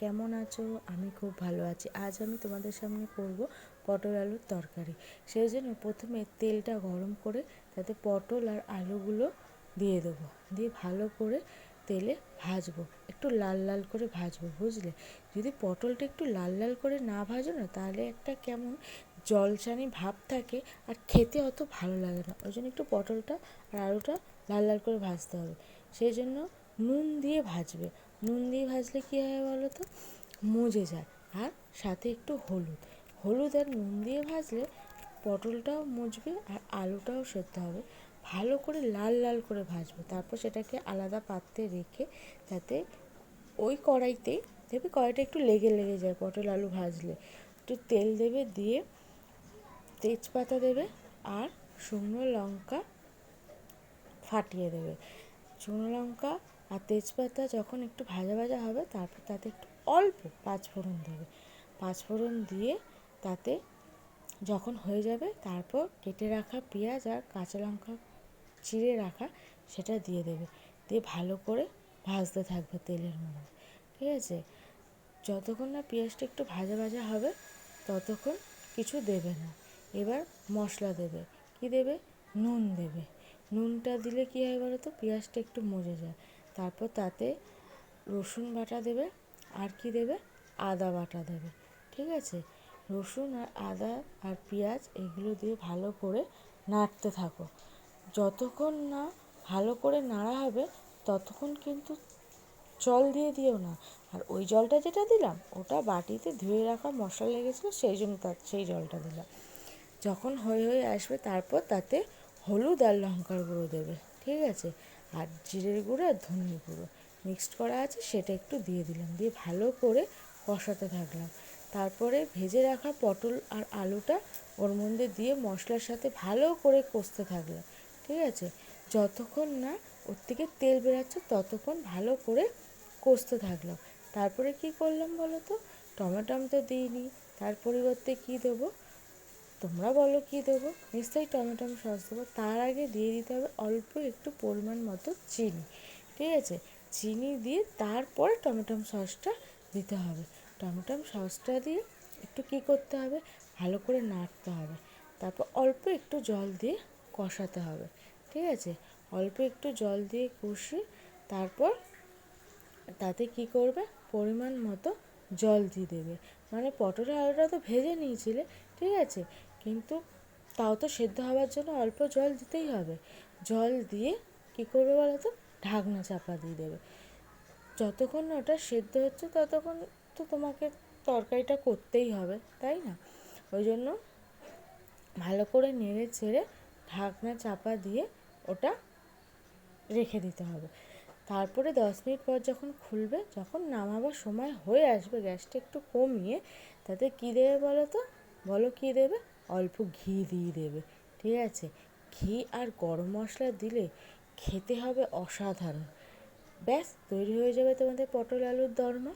কেমন আছো? আমি খুব ভালো আছি। আজ আমি তোমাদের সামনে করব পটল আলুর তরকারি। সেই জন্য প্রথমে তেলটা গরম করে তাতে পটল আর আলুগুলো দিয়ে দেবো। দিয়ে ভালো করে তেলে ভাজবো। একটু লাল লাল করে ভাজবো, বুঝলে? যদি পটলটা একটু লাল লাল করে না ভাজো না, তাহলে একটা কেমন জলচানি ভাব থাকে আর খেতে অত ভালো লাগে না। ওই জন্য একটু পটলটা আর আলুটা লাল লাল করে ভাজতে হবে। সেই জন্য নুন দিয়ে ভাজবে। নুন দিয়ে ভাজলে কী হয় বলো তো মজে যায়। আর সাথে একটু হলুদ। হলুদ আর নুন দিয়ে ভাজলে পটলটাও মজবে আর আলুটাও সেদ্ধ হবে। ভালো করে লাল লাল করে ভাজবে। তারপর সেটাকে আলাদা পাত্রে রেখে তাতে ওই কড়াইতেই দেখবে কড়াইটা একটু লেগে লেগে যায় পটল আলু ভাজলে। একটু তেল দেবে, দিয়ে তেজপাতা দেবে আর শুকনো লঙ্কা ফাটিয়ে দেবে। শুকনো লঙ্কা আর তেজপাতা যখন একটু ভাজা ভাজা হবে, তারপর তাতে একটু অল্প পাঁচ ফোড়ন দেবে। পাঁচ ফোড়ন দিয়ে তাতে যখন হয়ে যাবে, তারপর কেটে রাখা পেঁয়াজ আর কাঁচা লঙ্কা চিড়ে রাখা সেটা দিয়ে দেবে। দিয়ে ভালো করে ভাজতে থাকবে তেলের মধ্যে, ঠিক আছে? যতক্ষণ না পেঁয়াজটা একটু ভাজা ভাজা হবে, ততক্ষণ কিছু দেবে না। এবার মশলা দেবে। কি দেবে? নুন দেবে। নুনটা দিলে কী হয় বলো তো পেঁয়াজটা একটু মজে যায়। তারপর তাতে রসুন বাটা দেবে, আর কি দেবে? আদা বাটা দেবে, ঠিক আছে? রসুন আর আদা আর পেঁয়াজ এগুলো দিয়ে ভালো করে নাড়তে থাকো। যতক্ষণ না ভালো করে নাড়া হবে, ততক্ষণ কিন্তু জল দিয়ে দিও না। আর ওই জলটা যেটা দিলাম, ওটা বাটিতে ধুয়ে রাখা মশলা লেগেছিলো, সেই জন্য তার, সেই জলটা দিলাম। যখন হয়ে হয়ে আসবে, তারপর তাতে হলুদ আর লঙ্কার গুঁড়ো দেবে, ঠিক আছে? আর জিরের গুঁড়ো আর ধনের গুঁড়ো। মিক্সড করা আছে, সেটা একটু দিয়ে দিলাম। দিয়ে ভালো করে কষাতে থাকলাম। তারপরে ভেজে রাখা পটল আর আলুটা ওর মধ্যে দিয়ে মশলার সাথে ভালো করে কষতে থাকলাম। ঠিক আছে? যতক্ষণ না ওর থেকে তেল বেরাচ্ছে, ততক্ষণ ভালো করে কষতে থাকলাম। তারপরে কি করলাম বলো তো? টমেটো তো দিইনি তার পরিবর্তে কী দেবো? তোমরা বলো কী দেবো? নিশ্চয়ই টমেটো সস দেবো। তার আগে দিয়ে দিতে হবে অল্প একটু পরিমাণ মতো চিনি, ঠিক আছে? চিনি দিয়ে তারপরে টমেটো সসটা দিতে হবে। টমেটো সসটা দিয়ে একটু কী করতে হবে? ভালো করে নাড়তে হবে। তারপর অল্প একটু জল দিয়ে কষাতে হবে, ঠিক আছে? অল্প একটু জল দিয়ে কষিয়ে তারপর তাতে কি করবে? পরিমাণ মতো জল দিয়ে দেবে। মানে পটলের আলুটা তো ভেজে নিয়েছিলে, ঠিক আছে? কিন্তু তাও তো সেদ্ধ হওয়ার জন্য অল্প জল দিতেই হবে। জল দিয়ে কী করবে বলো তো? ঢাকনা চাপা দিয়ে দেবে। যতক্ষণ না ওটা সেদ্ধ হচ্ছে, ততক্ষণ তো তোমাকে তরকারিটা করতেই হবে, তাই না? ওই জন্য ভালো করে নেড়ে ছেড়ে ঢাকনা চাপা দিয়ে ওটা রেখে দিতে হবে। তারপরে দশ মিনিট পর যখন খুলবে, যখন নামাবার সময় হয়ে আসবে, গ্যাসটা একটু কমিয়ে, তাতে কী দেবে বলো তো? বলো কী দেবে? অল্প ঘি দিয়ে দেবে, ঠিক আছে? ঘি আর গরম মশলা দিলে খেতে হবে অসাধারণ। ব্যাস, তৈরি হয়ে যাবে তোমাদের পটল আলুর দরমা।